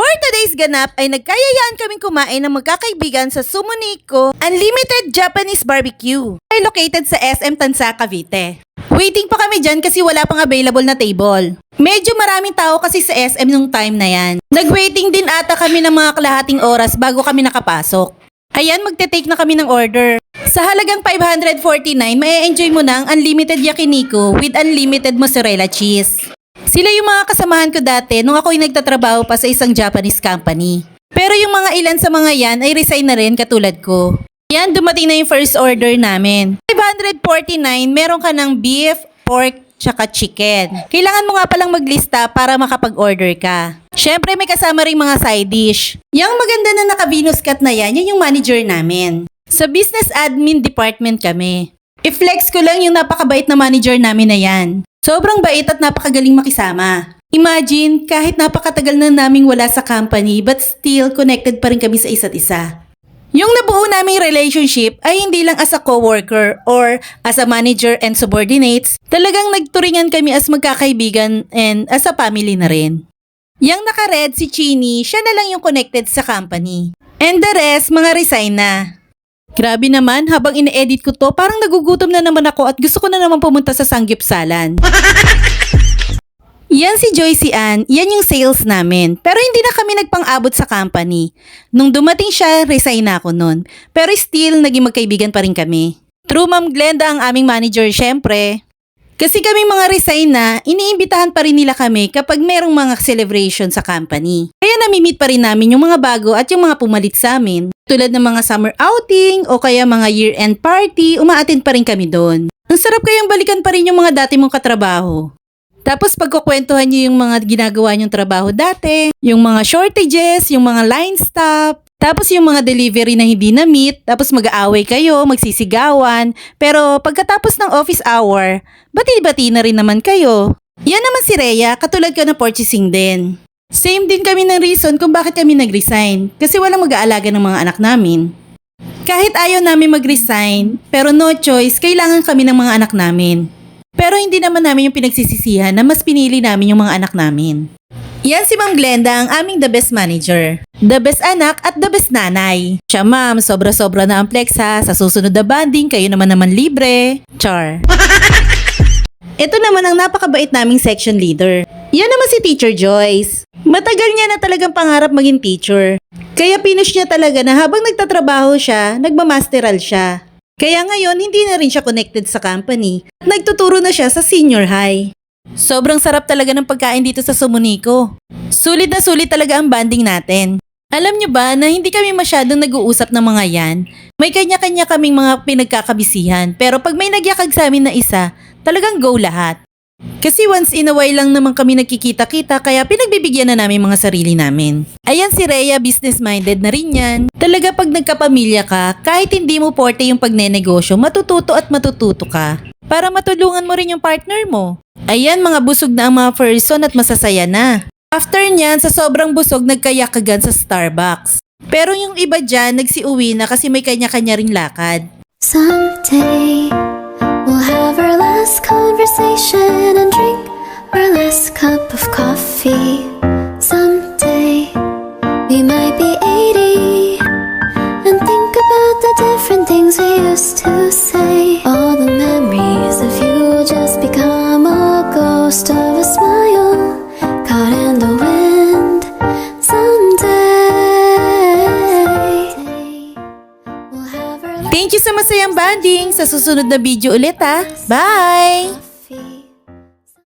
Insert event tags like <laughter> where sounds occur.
For today's ganap ay nagkayayaan kaming kumain ng magkakaibigan sa Sumoniko Unlimited Japanese Barbecue ay located sa SM Tansa, Cavite. Waiting pa kami dyan kasi wala pang available na table. Medyo maraming tao kasi sa SM nung time na yan. Nag-waiting din ata kami ng mga kalahating oras bago kami nakapasok. Ayan, magte-take na kami ng order. Sa halagang 549, may enjoy mo ng unlimited yakiniku with unlimited mozzarella cheese. Sila yung mga kasamahan ko dati nung ako'y nagtatrabaho pa sa isang Japanese company. Pero yung mga ilan sa mga yan ay resign na rin katulad ko. Yan, dumating na yung first order namin. 549, meron ka ng beef, pork, tsaka chicken. Kailangan mo nga palang maglista para makapag-order ka. Siyempre, may kasama ring mga side dish. Yung maganda na naka-Venus cut na yan, yan yung manager namin. Sa business admin department kami. I-flex ko lang yung napakabait na manager namin na yan. Sobrang bait at napakagaling makisama. Imagine, kahit napakatagal na naming wala sa company but still connected pa rin kami sa isa't isa. Yung nabuo naming relationship ay hindi lang as a coworker or as a manager and subordinates, talagang nagturingan kami as magkakaibigan and as a family na rin. Yang naka-red si Chini, siya na lang yung connected sa company. And the rest, mga resign na. Grabe naman, habang ine-edit ko to, parang nagugutom na naman ako at gusto ko na naman pumunta sa sanggipsalan. Yan si Joyce Ann, yan yung sales namin. Pero hindi na kami nagpang-abot sa company. Nung dumating siya, resign na ako nun. Pero still, naging magkaibigan pa rin kami. True Ma'am Glenda ang aming manager, syempre. Kasi kami mga resign na, iniimbitahan pa rin nila kami kapag merong mga celebration sa company. Kaya namimit pa rin namin yung mga bago at yung mga pumalit sa amin. Tulad ng mga summer outing o kaya mga year-end party, umaattend pa rin kami doon. Ang sarap kayang balikan pa rin yung mga dati mong katrabaho. Tapos pagkukwentuhan niyo yung mga ginagawa niyong trabaho dati, yung mga shortages, yung mga line stop, tapos yung mga delivery na hindi na-meet, tapos mag-aaway kayo, magsisigawan, pero pagkatapos ng office hour, bati-bati na rin naman kayo. Yan naman si Rhea, katulad ko na purchasing din. Same din kami ng reason kung bakit kami nag-resign, kasi walang mag-aalaga ng mga anak namin. Kahit ayaw namin mag-resign, pero no choice, kailangan kami ng mga anak namin. Pero hindi naman namin yung pinagsisisihan na mas pinili namin yung mga anak namin. Yan si Ma'am Glenda ang aming the best manager. The best anak at the best nanay. Siya ma'am, sobra-sobra na ang flex ha. Sa susunod na banding, kayo naman naman libre. Char. <laughs> Ito naman ang napakabait naming section leader. Yan naman si Teacher Joyce. Matagal niya na talagang pangarap maging teacher. Kaya pinush niya talaga na habang nagtatrabaho siya, nagmamasteral siya. Kaya ngayon, hindi na rin siya connected sa company. Nagtuturo na siya sa senior high. Sobrang sarap talaga ng pagkain dito sa Sumuniko. Sulit na sulit talaga ang banding natin. Alam niyo ba na hindi kami masyadong nag-uusap ng mga yan? May kanya-kanya kaming mga pinagkakabisihan pero pag may nagyakag sa amin na isa, talagang go lahat. Kasi once in a while lang naman kami nagkikita-kita kaya pinagbibigyan na namin mga sarili namin. Ayan si Rhea, business-minded na rin yan. Talaga pag nagkapamilya ka, kahit hindi mo porte yung pagnenegosyo, matututo at matututo ka. Para matulungan mo rin yung partner mo. Ayan, mga busog na ang mga person at masasaya na. After niyan, sa sobrang busog, nagkayakagan sa Starbucks. Pero yung iba dyan, nagsiuwi na kasi may kanya-kanya ring lakad. Someday we'll have our last conversation Thank you sa masayang banding. Sa susunod na video ulit ha. Bye!